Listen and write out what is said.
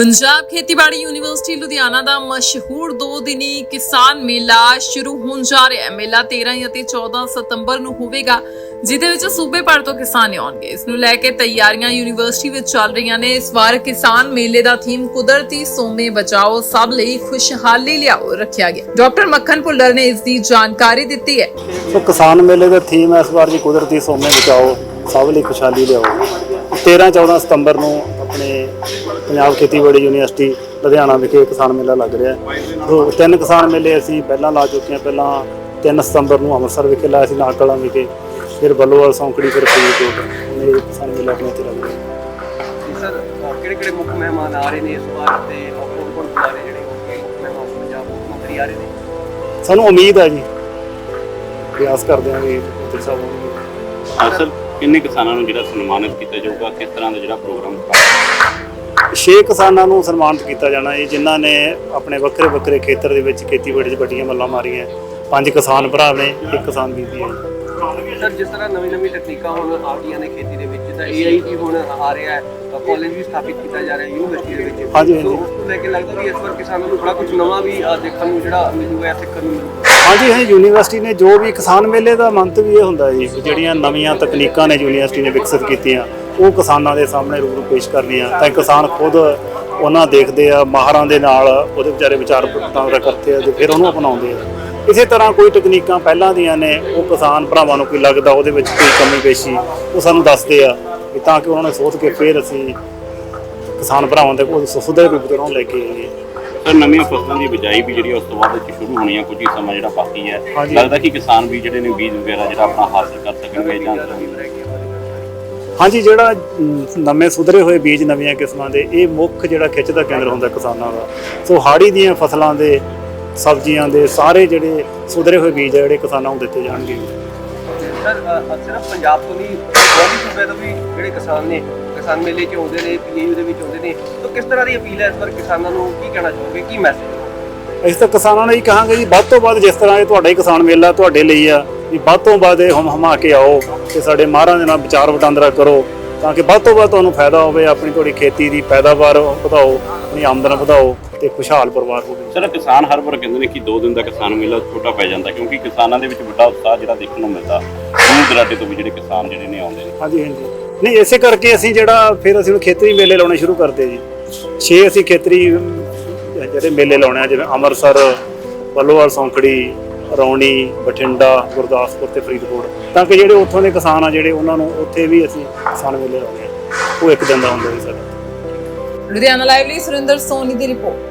ਪੰਜਾਬ ਖੇਤੀਬਾੜੀ ਯੂਨੀਵਰਸਿਟੀ ਲੁਧਿਆਣਾ ਦਾ ਮਸ਼ਹੂਰ ਦੋ ਦਿਨੀ ਕਿਸਾਨ ਮੇਲਾ ਸ਼ੁਰੂ ਹੋਣ ਜਾ ਰਿਹਾ ਹੈ। ਮੇਲਾ 13 ਅਤੇ 14 ਸਤੰਬਰ ਨੂੰ ਹੋਵੇਗਾ, ਜਿਹਦੇ ਵਿੱਚ ਸੂਬੇ ਭਰ ਤੋਂ ਕਿਸਾਨ ਆਉਣਗੇ। ਇਸ ਨੂੰ ਲੈ ਕੇ ਤਿਆਰੀਆਂ ਯੂਨੀਵਰਸਿਟੀ ਵਿੱਚ ਚੱਲ ਰਹੀਆਂ ਨੇ। ਇਸ ਵਾਰ ਕਿਸਾਨ ਮੇਲੇ ਦਾ ਥੀਮ ਕੁਦਰਤੀ ਸੋਮੇ ਬਚਾਓ, ਸਭ ਲਈ ਖੁਸ਼ਹਾਲੀ ਲਿਆਓ ਰੱਖਿਆ ਗਿਆ। ਡਾਕਟਰ ਮੱਖਣ ਭੁੱਲਰ ਨੇ ਇਸ ਦੀ ਜਾਣਕਾਰੀ ਦਿੱਤੀ ਹੈ। ਸੋ ਕਿਸਾਨ ਮੇਲੇ ਦਾ ਥੀਮ ਇਸ ਵਾਰ ਜੀ ਕੁਦਰਤੀ ਸੋਮੇ ਬਚਾਓ, ਸਭ ਲਈ ਖੁਸ਼ਹਾਲੀ ਲਿਆਓ। 13 14 ਸਤੰਬਰ ਨੂੰ ਆਪਣੇ ਪੰਜਾਬ ਖੇਤੀਬਾੜੀ ਯੂਨੀਵਰਸਿਟੀ ਲੁਧਿਆਣਾ ਵਿਖੇ ਕਿਸਾਨ ਮੇਲਾ ਲੱਗ ਰਿਹਾ ਹੈ। ਸੋ ਤਿੰਨ ਕਿਸਾਨ ਮੇਲੇ ਅਸੀਂ ਪਹਿਲਾਂ ਲਾ ਚੁੱਕੇ ਹਾਂ। ਪਹਿਲਾਂ 3 ਸਤੰਬਰ ਨੂੰ ਅੰਮ੍ਰਿਤਸਰ ਵਿਖੇ ਲਾਇਆ ਸੀ ਨਾਕਲਾਂ ਵਿਖੇ। ਫਿਰ ਬੱਲੋਵਾਲ ਸੌਂਕੜੀ ਫਿਰ ਫਰੀਦਕੋਟ। ਇਹ ਕਿਸਾਨ ਮੇਲਾ ਆਪਣੇ ਇੱਥੇ ਲੱਗ ਰਿਹਾ ਸਰ ਕਿਹੜੇ ਕਿਹੜੇ ਮੁੱਖ ਮਹਿਮਾਨ ਆ ਰਹੇ ਨੇ ਇਸ ਵਾਰ ਤੇ ਕੌਣ ਕੌਣ ਬੁਲਾ ਰਹੇ ਜਿਹੜੇ ਮੁੱਖ ਮਹਿਮਾਨ ਪੰਜਾਬ ਮੁੱਖ ਮੰਤਰੀ ਆ ਰਹੇ ਨੇ? ਸਾਨੂੰ ਉਮੀਦ ਹੈ ਜੀ। ਪ੍ਰਯਾਸ ਕਰਦੇ ਹਾਂ ਵੀ ਮੰਤਰੀ ਸਾਹਿਬ ਹੋਣਗੇ ਅਸਲ ਕਿੰਨੇ ਕਿਸਾਨਾਂ ਨੂੰ ਜਿਹੜਾ ਸਨਮਾਨਿਤ ਕੀਤਾ ਜਾਊਗਾ? ਕਿਸ ਤਰ੍ਹਾਂ ਦਾ ਜਿਹੜਾ ਪ੍ਰੋਗਰਾਮ ਛੇ ਕਿਸਾਨਾਂ ਨੂੰ ਸਨਮਾਨਿਤ ਕੀਤਾ ਜਾਣਾ ਹੈ ਜਿਨ੍ਹਾਂ ਨੇ ਆਪਣੇ ਵੱਖਰੇ ਵੱਖਰੇ ਖੇਤਰ ਦੇ ਵਿੱਚ ਖੇਤੀਬਾੜੀ 'ਚ ਵੱਡੀਆਂ ਮੱਲਾਂ ਮਾਰੀਆਂ। ਪੰਜ ਕਿਸਾਨ ਭਰਾ ਨੇ, ਇੱਕ ਕਿਸਾਨ ਬੀਬੀ ਹੈ। ਸਰ ਜਿਸ ਤਰ੍ਹਾਂ ਨਵੀਂ ਨਵੀਂ ਤਕਨੀਕਾਂ ਹੁਣ ਆ ਗਈਆਂ ਨੇ ਖੇਤੀ ਦੇ ਵਿੱਚ ਤਾਂ AI ਵੀ ਹੁਣ ਆ ਰਿਹਾ ਹੈ ਕਾਲਜ ਵੀ ਸਥਾਪਿਤ ਕੀਤਾ ਜਾ ਰਿਹਾ ਯੂਨੀਵਰਸਿਟੀ ਦੇ ਵਿੱਚ। ਹਾਂਜੀ, ਹਾਂਜੀ। ਉਸ ਨੂੰ ਲੈ ਕੇ ਲੱਗਦਾ ਵੀ ਇਸ ਵਾਰ ਕਿਸਾਨਾਂ ਨੂੰ ਬੜਾ ਕੁਝ ਨਵਾਂ ਵੀ ਦੇਖਣ ਨੂੰ ਜਿਹੜਾ ਮਿਲੂਗਾ ਸਿੱਖਣ ਨੂੰ ਮਿਲੂਗਾ। ਹਾਂਜੀ ਹਾਂ ਯੂਨੀਵਰਸਿਟੀ ਨੇ ਜੋ ਵੀ ਕਿਸਾਨ ਮੇਲੇ ਦਾ ਮੰਤਵ ਵੀ ਇਹ ਹੁੰਦਾ ਜੀ ਜਿਹੜੀਆਂ ਨਵੀਆਂ ਤਕਨੀਕਾਂ ਨੇ ਯੂਨੀਵਰਸਿਟੀ ਨੇ ਵਿਕਸਿਤ ਕੀਤੀਆਂ ਉਹ ਕਿਸਾਨਾਂ ਦੇ ਸਾਹਮਣੇ ਰੂਬਰੂ ਪੇਸ਼ ਕਰਨੀਆਂ ਤਾਂ ਕਿਸਾਨ ਖੁਦ ਉਹਨਾਂ ਦੇਖਦੇ ਆ ਮਾਹਰਾਂ ਦੇ ਨਾਲ ਉਹਦੇ ਵਿਚਾਰੇ ਵਿਚਾਰ ਵਟਾਂਦਰਾ ਕਰਦੇ ਆ ਤੇ ਫਿਰ ਉਹਨੂੰ ਅਪਣਾਉਂਦੇ ਆ। ਇਸੇ ਤਰ੍ਹਾਂ ਕੋਈ ਤਕਨੀਕਾਂ ਪਹਿਲਾਂ ਦੀਆਂ ਨੇ ਉਹ ਕਿਸਾਨ ਭਰਾਵਾਂ ਨੂੰ ਕੋਈ ਲੱਗਦਾ ਉਹਦੇ ਵਿੱਚ ਕੋਈ ਕਮੀ ਪੇਸ਼ੀ ਉਹ ਸਾਨੂੰ ਦੱਸਦੇ ਆ ਵੀ ਤਾਂ ਕਿ ਉਹਨਾਂ ਨੇ ਸੋਚ ਕੇ ਫਿਰ ਅਸੀਂ ਕਿਸਾਨ ਭਰਾਵਾਂ ਦੇ ਕੋਲ ਸੁਧਰੇ ਰੂਪ ਚ ਉਹਨਾਂ ਨੂੰ ਲੈ ਕੇ ਆਈਏ। ਸਰ ਨਵੀਆਂ ਫਸਲਾਂ ਦੀ ਬਿਜਾਈ ਵੀ ਜਿਹੜੀ ਉਸ ਤੋਂ ਬਾਅਦ ਵਿੱਚ ਸ਼ੁਰੂ ਹੋਣੀ ਹੈ ਕੁਝ ਹੀ ਸਮਾਂ ਜਿਹੜਾ ਬਾਕੀ ਹੈ। ਲੱਗਦਾ ਕਿ ਕਿਸਾਨ ਵੀ ਜਿਹੜੇ ਨੇ ਬੀਜ ਵਗੈਰਾ ਜਿਹੜਾ ਆਪਣਾ ਹਾਸਲ ਕਰ ਸਕਣਗੇ ਜਾਂ ਹਾਂਜੀ ਜਿਹੜਾ ਨਵੇਂ ਸੁਧਰੇ ਹੋਏ ਬੀਜ ਨਵੀਆਂ ਕਿਸਮਾਂ ਦੇ ਇਹ ਮੁੱਖ ਜਿਹੜਾ ਖਿੱਚ ਦਾ ਕੇਂਦਰ ਹੁੰਦਾ ਕਿਸਾਨਾਂ ਦਾ। ਸੋ ਹਾੜੀ ਦੀਆਂ ਫਸਲਾਂ ਦੇ ਸਬਜ਼ੀਆਂ ਦੇ ਸਾਰੇ ਜਿਹੜੇ ਸੁਧਰੇ ਹੋਏ ਬੀਜ ਜਿਹੜੇ ਕਿਸਾਨਾਂ ਨੂੰ ਦਿੱਤੇ ਜਾਣਗੇ। ਸਰ ਅ, ਸਿਰਫ ਪੰਜਾਬ ਤੋਂ ਨਹੀਂ ਬਹੁਤ ਸੂਬੇ ਤੋਂ ਵੀ ਜਿਹੜੇ ਕਿਸਾਨ ਨੇ ਕਿਸਾਨ ਮੇਲੇ 'ਚ ਆਉਂਦੇ ਨੇ ਪੀਏਯੂ ਦੇ ਵਿੱਚ ਆਉਂਦੇ ਨੇ ਤਾਂ ਕਿਸ ਤਰ੍ਹਾਂ ਦੀ ਅਪੀਲ ਹੈ ਇਸ ਵਾਰ ਕਿਸਾਨਾਂ ਨੂੰ? ਕੀ ਕਹਿਣਾ ਚਾਹੋਗੇ? ਕੀ ਮੈਸੇਜ ਅਸੀਂ ਤਾਂ ਕਿਸਾਨਾਂ ਨੂੰ ਇਹ ਕਹਾਂਗੇ ਜੀ ਵੱਧ ਤੋਂ ਵੱਧ ਜਿਸ ਤਰ੍ਹਾਂ ਇਹ ਤੁਹਾਡਾ ਹੀ ਕਿਸਾਨ ਮੇਲਾ ਤੁਹਾਡੇ ਲਈ ਆ ਵੀ ਵੱਧ ਤੋਂ ਵੱਧ ਇਹ ਹਮ ਹਮਾ ਕੇ ਆਓ ਤੇ ਸਾਡੇ ਮਾਹਰਾਂ ਦੇ ਨਾਲ ਵਿਚਾਰ ਵਟਾਂਦਰਾ ਕਰੋ ਤਾਂ ਕਿ ਵੱਧ ਤੋਂ ਵੱਧ ਤੁਹਾਨੂੰ ਫਾਇਦਾ ਹੋਵੇ ਆਪਣੀ ਤੁਹਾਡੀ ਖੇਤੀ ਦੀ ਪੈਦਾਵਾਰ ਵਧਾਓ ਆਪਣੀ ਆਮਦਨ ਵਧਾਓ। ਤੇ ਖੁਸ਼ਹਾਲ ਪਰਿਵਾਰ ਹੋਵੇ। ਸਰ ਕਿਸਾਨ ਹਰ ਵਾਰ ਕਹਿੰਦੇ ਨੇ ਕਿ 2 ਦਿਨ ਦਾ ਕਿਸਾਨ ਮੇਲਾ ਛੋਟਾ ਪੈ ਜਾਂਦਾ ਕਿਉਂਕਿ ਕਿਸਾਨਾਂ ਦੇ ਵਿੱਚ ਵੱਡਾ ਉਤਸ਼ਾਹ ਜਿਹੜਾ ਦੇਖਣ ਨੂੰ ਮਿਲਦਾ। ਦੂਰ ਦਰਾਡੇ ਤੋਂ ਵੀ ਜਿਹੜੇ ਕਿਸਾਨ ਜਿਹੜੇ ਨੇ ਆਉਂਦੇ ਨੇ। ਹਾਂਜੀ ਹਾਂਜੀ। ਨਹੀਂ ਇਸੇ ਕਰਕੇ ਅਸੀਂ ਜਿਹੜਾ ਫਿਰ ਅਸੀਂ ਖੇਤਰੀ ਮੇਲੇ ਲਾਉਣੇ ਸ਼ੁਰੂ ਕਰਤੇ ਜੀ। 6 ਅਸੀਂ ਖੇਤਰੀ ਜਿਹੜੇ ਮੇਲੇ ਲਾਉਣੇ ਆ ਜਿਵੇਂ ਅੰਮ੍ਰਿਤਸਰ ਬੱਲੋਵਾਲ ਸੌਂਕੜੀ ਰੌਣੀ ਬਠਿੰਡਾ ਗੁਰਦਾਸਪੁਰ ਤੇ ਫਰੀਦਕੋਟ। ਤਾਂ ਕਿ ਜਿਹੜੇ ਉੱਥੋਂ ਦੇ ਕਿਸਾਨ ਆ ਜਿਹੜੇ ਉਹਨਾਂ ਨੂੰ ਉੱਥੇ ਵੀ ਅਸੀਂ ਕਿਸਾਨ ਮੇਲੇ ਲਾਉਣੇ ਆ। ਉਹ ਇੱਕ ਦਿਨ ਦਾ ਹੁੰਦਾ ਜੀ ਸਾਡਾ। ਲੁਧਿਆਣਾ ਲਾਈਵ ਲਈ ਸੁਰਿੰਦਰ ਸੋਨੀ ਦੀ ਰਿਪੋਰਟ।